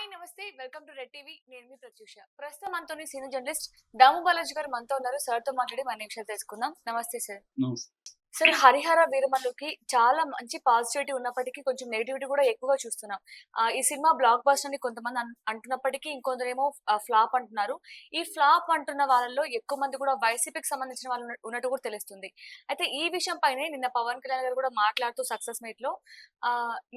Hi నమస్తే welcome to red TV. నేను మీ ప్రత్యూష. ప్రస్తుతం మనతోని సీనియర్ జర్నలిస్ట్ దాము బాలాజీ గారు మనతో ఉన్నారు. సార్తో మాట్లాడి మన విషయాలు తెలుసుకుందాం. నమస్తే సార్. సరే హరిహర వీరమల్లుకి చాలా మంచి పాజిటివిటీ ఉన్నప్పటికీ కొంచెం నెగిటివిటీ కూడా ఎక్కువగా చూస్తున్నాం. ఈ సినిమా బ్లాక్ బస్టర్ అని కొంతమంది అంటున్నప్పటికీ ఇంకొందరేమో ఫ్లాప్ అంటున్నారు. ఈ ఫ్లాప్ అంటున్న వాళ్ళలో ఎక్కువ మంది కూడా వైసీపీకి సంబంధించిన వాళ్ళు ఉన్నట్టు కూడా తెలుస్తుంది. అయితే ఈ విషయం పైనే నిన్న పవన్ కళ్యాణ్ గారు కూడా మాట్లాడుతూ సక్సెస్ మీట్లో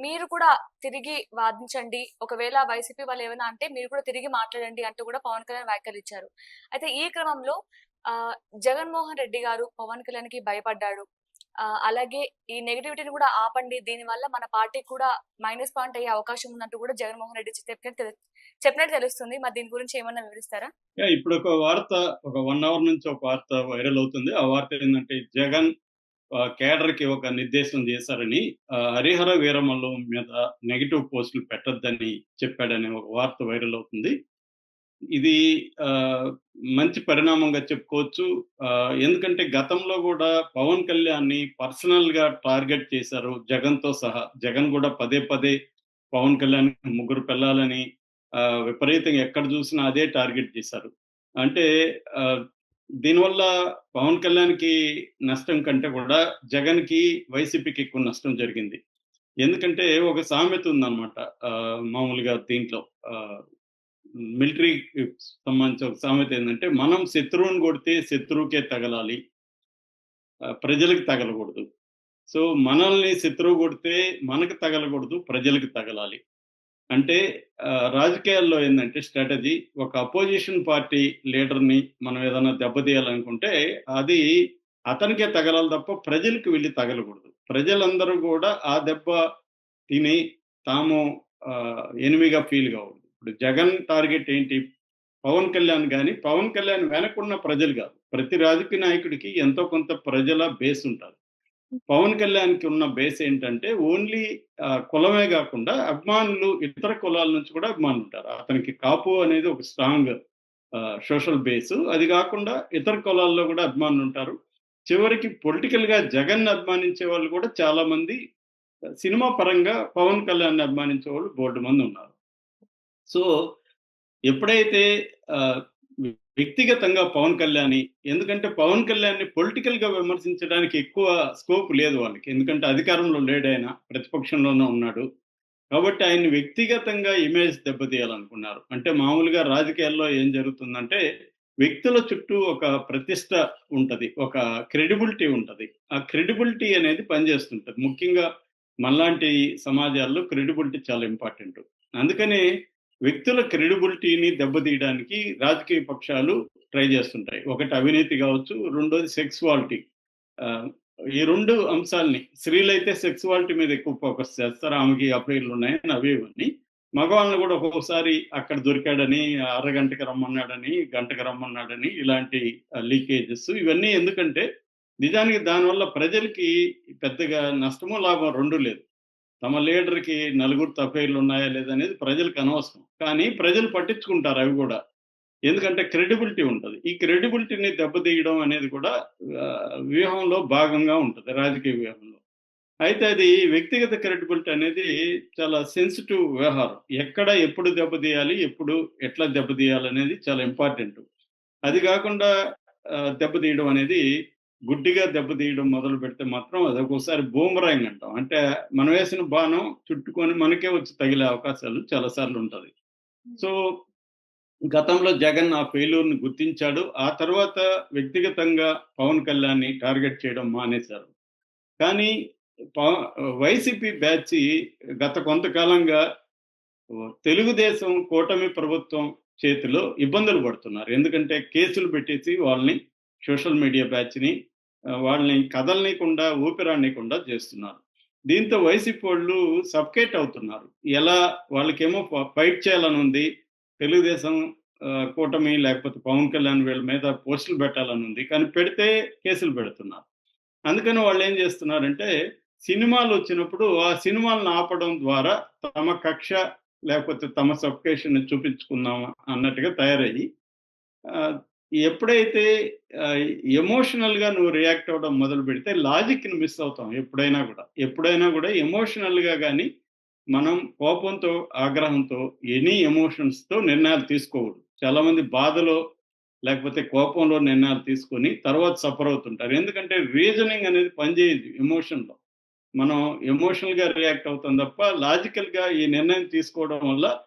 మీరు కూడా తిరిగి వాదించండి. ఒకవేళ వైసీపీ వాళ్ళు ఏమైనా అంటే మీరు కూడా తిరిగి మాట్లాడండి అంటూ కూడా పవన్ కళ్యాణ్ వ్యాఖ్యలు ఇచ్చారు. అయితే ఈ క్రమంలో ఆ, జగన్మోహన్ రెడ్డి గారు పవన్ కళ్యాణ్కి భయపడ్డాడు. అలాగే ఈ నెగిటివిటీని కూడా ఆపండి. దీని వల్ల మన పార్టీ కూడా మైనస్ పాయింట్ అయ్యే అవకాశం ఉన్నట్టు కూడా జగన్మోహన్ రెడ్డి చెప్పినట్టు చెప్పినట్టు తెలుస్తుంది. మరి దీని గురించి ఏమన్నా వివరిస్తారా? ఇప్పుడు ఒక వార్త ఒక వన్ అవర్ నుంచి ఒక వార్త వైరల్ అవుతుంది. ఆ వార్త ఏంటంటే జగన్ కేడర్కి ఒక నిర్దేశం చేశారని హరిహర వీరమల్లు మీద నెగిటివ్ పోస్టులు పెట్టొద్దని చెప్పాడని ఒక వార్త వైరల్ అవుతుంది. ఇది ఆ, మంచి పరిణామంగా చెప్పుకోవచ్చు. ఎందుకంటే గతంలో కూడా పవన్ కళ్యాణ్ని పర్సనల్గా టార్గెట్ చేశారు జగన్తో సహా. జగన్ కూడా పదే పదే పవన్ కళ్యాణ్ ముగ్గురు పిల్లాలని విపరీతంగా ఎక్కడ చూసినా అదే టార్గెట్ చేశారు. అంటే దీనివల్ల పవన్ కళ్యాణ్కి నష్టం కంటే కూడా జగన్కి వైసీపీకి ఎక్కువ నష్టం జరిగింది. ఎందుకంటే ఒక సామెత ఉందన్నమాట మామూలుగా దీంట్లో. మిలిటరీ సంబంధించిన ఒక సామెత ఏంటంటే మనం శత్రువుని కొడితే శత్రువుకే తగలాలి ప్రజలకు తగలకూడదు. సో మనల్ని శత్రువు కొడితే మనకు తగలకూడదు ప్రజలకు తగలాలి. అంటే రాజకీయాల్లో ఏంటంటే స్ట్రాటజీ ఒక అపోజిషన్ పార్టీ లీడర్ని మనం ఏదైనా దెబ్బతీయాలనుకుంటే అది అతనికే తగలాలి తప్ప ప్రజలకు వెళ్ళి తగలకూడదు. ప్రజలందరూ కూడా ఆ దెబ్బ తిని తాము ఎనిమిగా ఫీల్ కావద్దు ఇప్పుడు జగన్ టార్గెట్ ఏంటి? పవన్ కళ్యాణ్ కానీ పవన్ కళ్యాణ్ వెనకున్న ప్రజలు కాదు. ప్రతి రాజకీయ నాయకుడికి ఎంతో కొంత ప్రజల బేస్ ఉంటారు పవన్ కళ్యాణ్కి ఉన్న బేస్ ఏంటంటే ఓన్లీ కులమే కాకుండా అభిమానులు ఇతర కులాల నుంచి కూడా అభిమానులు ఉంటారు. అతనికి కాపు అనేది ఒక స్ట్రాంగ్ సోషల్ బేస్. అది కాకుండా ఇతర కులాల్లో కూడా అభిమానులు ఉంటారు. చివరికి పొలిటికల్గా జగన్ అభిమానించే వాళ్ళు కూడా చాలా మంది సినిమా పరంగా పవన్ కళ్యాణ్ అభిమానించే వాళ్ళు బోర్డు మంది ఉన్నారు. సో ఎప్పుడైతే వ్యక్తిగతంగా పవన్ కళ్యాణ్ ఎందుకంటే పవన్ కళ్యాణ్ని పొలిటికల్గా విమర్శించడానికి ఎక్కువ స్కోప్ లేదు వాళ్ళకి. ఎందుకంటే అధికారంలో లేడు ఆయన ప్రతిపక్షంలోనే ఉన్నాడు. కాబట్టి ఆయన వ్యక్తిగతంగా ఇమేజ్ దెబ్బతీయాలనుకున్నారు. అంటే మామూలుగా రాజకీయాల్లో ఏం జరుగుతుందంటే వ్యక్తుల చుట్టూ ఒక ప్రతిష్ట ఉంటుంది ఒక క్రెడిబిలిటీ ఉంటుంది. ఆ క్రెడిబిలిటీ అనేది పనిచేస్తుంటుంది. ముఖ్యంగా మనలాంటి సమాజాల్లో క్రెడిబిలిటీ చాలా ఇంపార్టెంట్. అందుకని వ్యక్తుల క్రెడిబిలిటీని దెబ్బతీయడానికి రాజకీయ పక్షాలు ట్రై చేస్తుంటాయి. ఒకటి అవినీతి కావచ్చు రెండోది సెక్సువాలిటీ. ఈ రెండు అంశాలని స్త్రీలైతే సెక్సువాలిటీ మీద ఎక్కువ ఫోకస్ చేస్తారు. ఆమెకి అఫైర్లు ఉన్నాయని అవి ఇవన్నీ. మగవాళ్ళని కూడా ఒక్కొక్కసారి అక్కడ దొరికాడని అరగంటకి రమ్మన్నాడని గంటకి రమ్మన్నాడని ఇలాంటి లీకేజెస్. ఇవన్నీ ఎందుకంటే నిజానికి దానివల్ల ప్రజలకి పెద్దగా నష్టమో లాభం రెండు లేదు. తమ లీడర్కి నలుగురు తఫైర్లు ఉన్నాయా లేదనేది ప్రజలకు అనవసరం. కానీ ప్రజలు పట్టించుకుంటారు అవి కూడా. ఎందుకంటే క్రెడిబిలిటీ ఉంటుంది. ఈ క్రెడిబిలిటీని దెబ్బతీయడం అనేది కూడా వ్యూహంలో భాగంగా ఉంటుంది రాజకీయ వ్యూహంలో. అయితే అది వ్యక్తిగత క్రెడిబిలిటీ అనేది చాలా సెన్సిటివ్ వ్యవహారం. ఎక్కడ ఎప్పుడు దెబ్బతీయాలి ఎప్పుడు ఎట్లా దెబ్బతీయాలి అనేది చాలా ఇంపార్టెంట్ అది కాకుండా దెబ్బతీయడం అనేది గుడ్డిగా దెబ్బతీయడం మొదలు పెడితే మాత్రం అది ఒక్కోసారి బూమరాంగ్ అంటాం. అంటే మనం వేసిన బాణం చుట్టుకొని మనకే వచ్చి తగిలే అవకాశాలు చాలా సార్లు ఉంటుంది సో గతంలో జగన్ ఆ ఫెయిల్యూర్ని గుర్తించాడు. ఆ తర్వాత వ్యక్తిగతంగా పవన్ కళ్యాణ్ని టార్గెట్ చేయడం మానేశారు. కానీ వైసీపీ బ్యాచ్ గత కొంతకాలంగా తెలుగుదేశం కూటమి ప్రభుత్వం చేతిలో ఇబ్బందులు పడుతున్నారు. ఎందుకంటే కేసులు పెట్టేసి వాళ్ళని సోషల్ మీడియా బ్యాచ్ని వాళ్ళని కదలనీయకుండా ఊపిరాడనీయకుండా చేస్తున్నారు. దీంతో వైసీపీ వాళ్ళు సబ్కేట్ అవుతున్నారు. ఎలా వాళ్ళకేమో ఫైట్ చేయాలని ఉంది తెలుగుదేశం కూటమి లేకపోతే పవన్ కళ్యాణ్ వీళ్ళ మీద పోస్టులు పెట్టాలని ఉంది కానీ పెడితే కేసులు పెడుతున్నారు. అందుకని వాళ్ళు ఏం చేస్తున్నారంటే సినిమాలు వచ్చినప్పుడు ఆ సినిమాలను ఆపడం ద్వారా తమ కక్ష లేకపోతే తమ సబ్కేషన్ చూపించుకుందాం అన్నట్టుగా తయారయ్యి ఎప్పుడైతే ఎమోషనల్గా నువ్వు రియాక్ట్ అవ్వడం మొదలు పెడితే లాజిక్ని మిస్ అవుతాం ఎప్పుడైనా కూడా. ఎప్పుడైనా కూడా ఎమోషనల్గా కానీ మనం కోపంతో ఆగ్రహంతో ఎనీ ఎమోషన్స్తో నిర్ణయాలు తీసుకోకూడదు. చాలామంది బాధలో లేకపోతే కోపంలో నిర్ణయాలు తీసుకొని తర్వాత సఫర్ అవుతుంటారు. ఎందుకంటే రీజనింగ్ అనేది పనిచేయదు ఎమోషన్లో. మనం ఎమోషనల్గా రియాక్ట్ అవుతాం తప్ప లాజికల్గా ఈ నిర్ణయం తీసుకోవడం వల్ల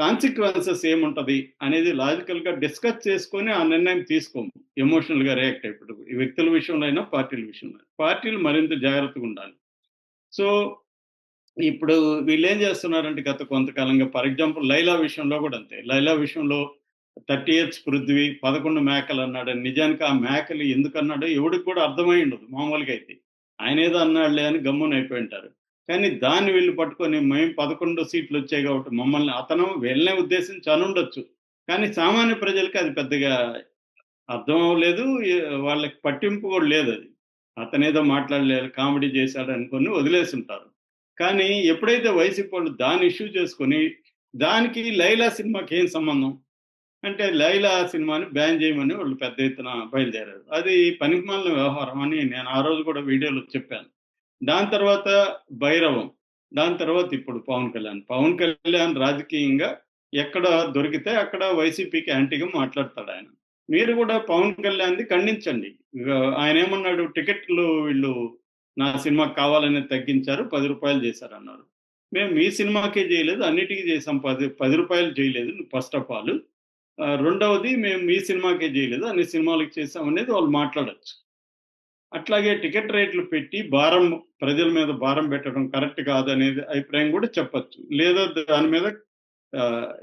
కాన్సిక్వెన్సెస్ ఏముంటది అనేది లాజికల్గా డిస్కస్ చేసుకొని ఆ నిర్ణయం తీసుకోము. ఎమోషనల్గా రియాక్ట్ అయిపోయి ఈ వ్యక్తుల విషయంలో అయినా పార్టీల విషయంలో పార్టీలు మరింత జాగ్రత్తగా ఉండాలి. సో ఇప్పుడు వీళ్ళు ఏం చేస్తున్నారంటే గత కొంతకాలంగా ఫర్ ఎగ్జాంపుల్ లైలా విషయంలో కూడా అంతే. లైలా విషయంలో థర్టీ ఇయర్స్ పృథ్వీ పదకొండు మేకలు అన్నాడు నిజానికి ఆ మేకలు ఎందుకు అన్నాడో ఎవడికి కూడా అర్థమై ఉండదు మామూలుగా అయితే. ఆయన ఏదో అన్నాడులే అని గమ్మున అయిపోయి ఉంటారు. కానీ దాన్ని వీళ్ళు పట్టుకొని మేము పదకొండు సీట్లు వచ్చాయి కాబట్టి మమ్మల్ని అతను వెళ్ళనే ఉద్దేశం చనుండొచ్చు కానీ సామాన్య ప్రజలకి అది పెద్దగా అర్థం అవ్వలేదు. వాళ్ళకి పట్టింపు కూడా లేదు అది. అతను ఏదో మాట్లాడలేదు కామెడీ చేశాడు అనుకొని వదిలేసి ఉంటారు కానీ ఎప్పుడైతే వైసీపీ వాళ్ళు దాన్ని ఇష్యూ చేసుకొని దానికి లైలా సినిమాకి ఏం సంబంధం? అంటే లైలా సినిమాని బ్యాన్ చేయమని వాళ్ళు పెద్ద ఎత్తున బయలుదేరారు. అది పనికిమాలిన వ్యవహారం అని నేను ఆ రోజు కూడా వీడియోలో చెప్పాను. దాని తర్వాత భైరవం దాని తర్వాత ఇప్పుడు పవన్ కళ్యాణ్. పవన్ కళ్యాణ్ రాజకీయంగా ఎక్కడ దొరికితే అక్కడ వైసీపీకి యాంటీగా మాట్లాడతాడు ఆయన. మీరు కూడా పవన్ కళ్యాణ్ది ఖండించండి. ఆయన ఏమన్నాడు? టికెట్లు వీళ్ళు నా సినిమాకి కావాలని తగ్గించారు పది రూపాయలు చేశారు అన్నారు మేము మీ సినిమాకే చేయలేదు అన్నిటికీ చేసాం పది పది రూపాయలు చేయలేదు ఫస్ట్ ఆఫ్ ఆల్. రెండవది మేము మీ సినిమాకే చేయలేదు అన్ని సినిమాలకు చేసాం అనేది వాళ్ళు మాట్లాడచ్చు. అట్లాగే టికెట్ రేట్లు పెట్టి భారం ప్రజల మీద భారం పెట్టడం కరెక్ట్ కాదు అనేది అభిప్రాయం కూడా చెప్పచ్చు. లేదా దాని మీద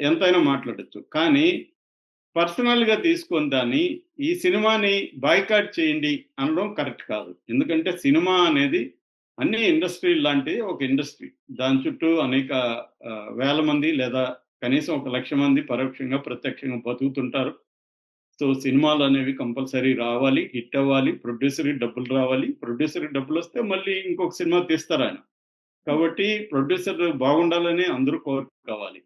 ఎంతైనా మాట్లాడచ్చు. కానీ పర్సనల్గా తీసుకొని దాన్ని ఈ సినిమాని బాయ్కాట్ చేయండి అనడం కరెక్ట్ కాదు. ఎందుకంటే సినిమా అనేది అన్ని ఇండస్ట్రీ లాంటి ఒక ఇండస్ట్రీ. దాని చుట్టూ అనేక వేల మంది లేదా కనీసం ఒక లక్ష మంది పరోక్షంగా ప్రత్యక్షంగా బతుకుతుంటారు. సో సినిమాలు అనేవి కంపల్సరీ రావాలి హిట్ అవ్వాలి ప్రొడ్యూసర్కి డబ్బులు రావాలి. ప్రొడ్యూసర్కి డబ్బులు వస్తే మళ్ళీ ఇంకొక సినిమా తీస్తారు ఆయన. కాబట్టి ప్రొడ్యూసర్ బాగుండాలని అందరూ కోరుకోవాలి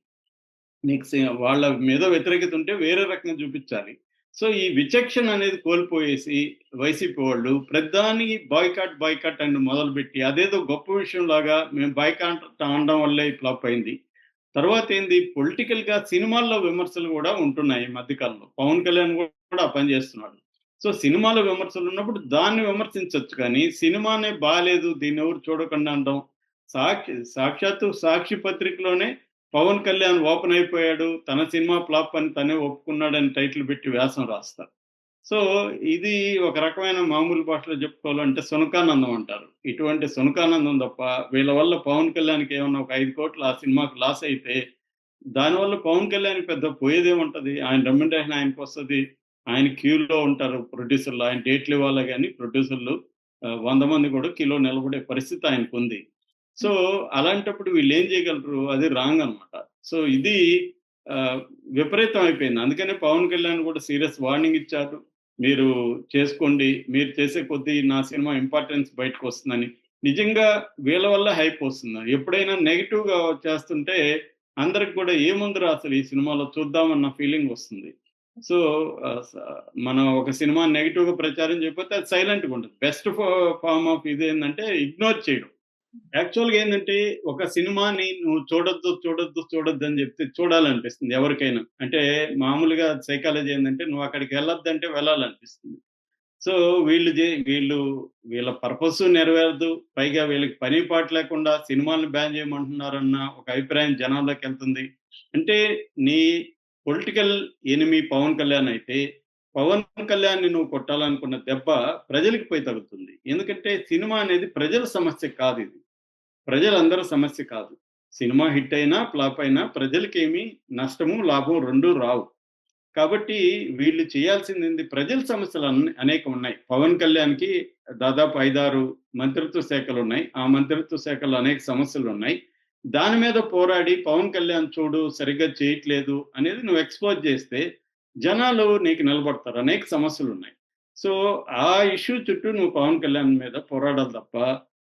నీకు వాళ్ళ మీద వ్యతిరేకత ఉంటే వేరే రకంగా చూపించాలి. సో ఈ విచక్షణ అనేది కోల్పోయేసి వైసీపీ వాళ్ళు ప్రధానికి బాయ్కాట్ బాయ్కాట్ అని మొదలుపెట్టి అదేదో గొప్ప విషయం లాగా మేము బాయ్కాట్ అనడం వల్లే ఫ్లాప్ అయింది. తర్వాత ఏంది పొలిటికల్గా సినిమాల్లో విమర్శలు కూడా ఉంటున్నాయి ఈ మధ్యకాలంలో. పవన్ కళ్యాణ్ కూడా పని చేస్తున్నాడు. సో సినిమాలో విమర్శలు ఉన్నప్పుడు దాన్ని విమర్శించవచ్చు కానీ సినిమానే బాగాలేదు దీన్ని ఎవరు చూడకుండా అనడం. సాక్షి సాక్షాత్తు సాక్షి పత్రికలోనే పవన్ కళ్యాణ్ ఓపెన్ అయిపోయాడు. తన సినిమా ఫ్లాప్ అని తనే ఒప్పుకున్నాడని టైటిల్ పెట్టి వ్యాసం రాస్తారు. సో ఇది ఒక రకమైన మామూలు భాషలో చెప్పుకోవాలంటే సునకానందం అంటారు. ఇటువంటి సునకానందం తప్ప వీళ్ళ వల్ల పవన్ కళ్యాణ్కి ఏమన్నా ఒక ఐదు కోట్లు ఆ సినిమాకి లాస్ అయితే దానివల్ల పవన్ కళ్యాణ్ పెద్ద పోయేదేముంటది ఆయన రెమ్యునరేషన్ ఆయనకు వస్తుంది. ఆయన క్యూలో ఉంటారు ప్రొడ్యూసర్లు. ఆయన డేట్లు ఇవ్వాలి కానీ ప్రొడ్యూసర్లు వంద మంది కూడా కిలో నిలబడే పరిస్థితి ఆయనకు ఉంది. సో అలాంటప్పుడు వీళ్ళు ఏం చేయగలరు? అది రాంగ్ అనమాట సో ఇది విపరీతం అయిపోయింది. అందుకనే పవన్ కళ్యాణ్ కూడా సీరియస్ వార్నింగ్ ఇచ్చారు. మీరు చేసుకోండి మీరు చేసే కొద్దీ నా సినిమా ఇంపార్టెన్స్ బయటకు వస్తుందని. నిజంగా వీళ్ళ వల్ల హైప్ వస్తుంది? ఎప్పుడైనా నెగిటివ్గా చేస్తుంటే అందరికి కూడా ఏముందిరా అసలు ఈ సినిమాలో చూద్దామన్న ఫీలింగ్ వస్తుంది. సో మనం ఒక సినిమా నెగిటివ్గా ప్రచారం చేయకపోతే అది సైలెంట్గా ఉంటుంది. బెస్ట్ ఫార్మ్ ఆఫ్ ఇది ఏంటంటే ఇగ్నోర్ చేయడం. యాక్చువల్గా ఏంటంటే ఒక సినిమాని నువ్వు చూడొద్దు చూడొద్దు చూడొద్దు అని చెప్తే చూడాలనిపిస్తుంది ఎవరికైనా. అంటే మామూలుగా సైకాలజీ ఏంటంటే నువ్వు అక్కడికి వెళ్ళొద్దంటే వెళ్ళాలనిపిస్తుంది. సో వీళ్ళు వీళ్ళు వీళ్ళ పర్పస్ నెరవేరదు. పైగా వీళ్ళకి పని పాటు లేకుండా సినిమాలను బ్యాన్ చేయమంటున్నారన్న ఒక అభిప్రాయం జనాల్లోకి వెళ్తుంది. అంటే నీ పొలిటికల్ ఎనిమి పవన్ కళ్యాణ్ అయితే పవన్ కళ్యాణ్ నువ్వు కొట్టాలనుకున్న దెబ్బ ప్రజలకి పోయి తగ్గుతుంది ఎందుకంటే సినిమా అనేది ప్రజల సమస్య కాదు ఇది. ప్రజలందరూ సమస్య కాదు. సినిమా హిట్ అయినా ఫ్లాప్ అయినా ప్రజలకేమి నష్టము లాభం రెండూ రావు. కాబట్టి వీళ్ళు చేయాల్సింది ప్రజల సమస్యలు అనేక ఉన్నాయి. పవన్ కళ్యాణ్కి దాదాపు ఐదారు మంత్రిత్వ శాఖలు ఉన్నాయి. ఆ మంత్రిత్వ శాఖలో అనేక సమస్యలు ఉన్నాయి. దాని మీద పోరాడి పవన్ కళ్యాణ్ చూడు సరిగ్గా చేయట్లేదు అనేది నువ్వు ఎక్స్పోజ్ చేస్తే జనాలు నీకు నిలబడతారు అనేక సమస్యలు ఉన్నాయి సో ఆ ఇష్యూ చుట్టూ నువ్వు పవన్ కళ్యాణ్ మీద పోరాడాలి తప్ప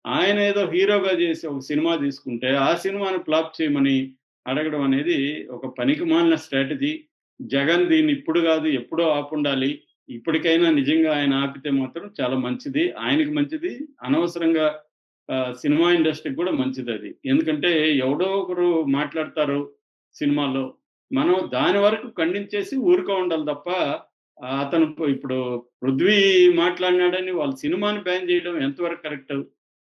ఆయన ఏదో హీరోగా చేసి ఒక సినిమా తీసుకుంటే ఆ సినిమాను ఫ్లాప్ చేయమని అడగడం అనేది ఒక పనికి మాలిన స్ట్రాటజీ. జగన్ దీన్ని ఇప్పుడు కాదు ఎప్పుడో ఆపుండాలి. ఇప్పటికైనా నిజంగా ఆయన ఆపితే మాత్రం చాలా మంచిది. ఆయనకి మంచిది. అనవసరంగా సినిమా ఇండస్ట్రీకి కూడా మంచిది అది. ఎందుకంటే ఎవడో ఒకరు మాట్లాడతారు సినిమాలో. మనం దాని వరకు ఖండించేసి ఊరుకో ఉండాలి తప్ప అతను ఇప్పుడు 'పృథ్వీ' మాట్లాడినాడని వాళ్ళ సినిమాని బ్యాన్ చేయడం ఎంతవరకు కరెక్ట్?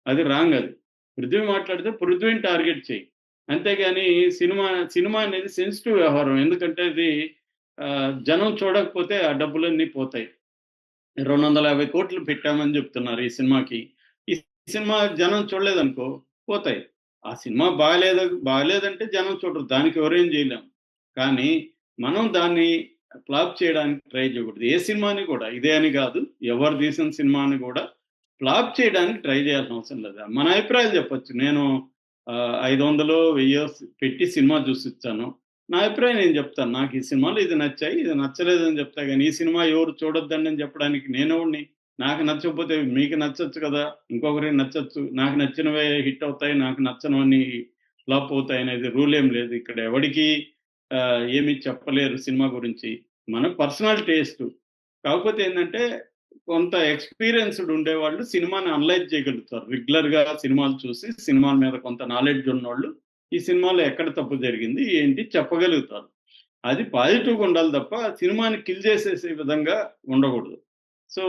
అది రాంగ్ అది. 'పృథ్వీ' మాట్లాడితే 'పృథ్వీని' టార్గెట్ చేయి అంతేగాని సినిమా సినిమా అనేది సెన్సిటివ్ వ్యవహారం. ఎందుకంటే అది జనం చూడకపోతే ఆ డబ్బులన్నీ పోతాయి. రెండు వందల యాభై కోట్లు పెట్టామని చెప్తున్నారు ఈ సినిమాకి. ఈ సినిమా జనం చూడలేదనుకో పోతాయి. ఆ సినిమా బాగాలేదు బాగాలేదంటే జనం చూడరు. దానికి ఎవరేం చేయలేము కానీ మనం దాన్ని ఫ్లాప్ చేయడానికి ట్రై చేయకూడదు. ఏ సినిమాని కూడా ఇదే అని కాదు. ఎవరు తీసిన సినిమాని కూడా ఫ్లాప్ చేయడానికి ట్రై చేయాల్సిన అవసరం లేదు. మన అభిప్రాయాలు చెప్పొచ్చు. నేను ఐదు వందలు వెయ్యి పెట్టి సినిమా చూసిచ్చాను నా అభిప్రాయం నేను చెప్తాను. నాకు ఈ సినిమాలు ఇది నచ్చాయి, ఇది నచ్చలేదని చెప్తా కానీ ఈ సినిమా ఎవరు చూడొద్దండి అని చెప్పడానికి నేనెవడిని? నాకు నచ్చకపోతే మీకు నచ్చచ్చు కదా! ఇంకొకరికి నచ్చచ్చు నాకు నచ్చినవే హిట్ అవుతాయి. నాకు నచ్చనవన్నీ ఫ్లాప్ అవుతాయి అనేది రూల్ ఏం లేదు. ఇక్కడ ఎవడికి ఏమి చెప్పలేరు సినిమా గురించి. మన పర్సనల్ టేస్ట్. కాకపోతే ఏంటంటే కొంత ఎక్స్‌పీరియన్స్‌డ్ ఉండేవాళ్ళు సినిమాని అనలైజ్ చేయగలుగుతారు. రెగ్యులర్‌గా సినిమాలు చూసి సినిమాల మీద కొంత నాలెడ్జ్ ఉన్నోళ్ళు ఈ సినిమాలో ఎక్కడ తప్పు జరిగింది? ఏంటి? చెప్పగలుగుతారు. అది పాజిటివ్‌గా ఉండాలి తప్ప సినిమాని కిల్ చేసేసే విధంగా ఉండకూడదు. సో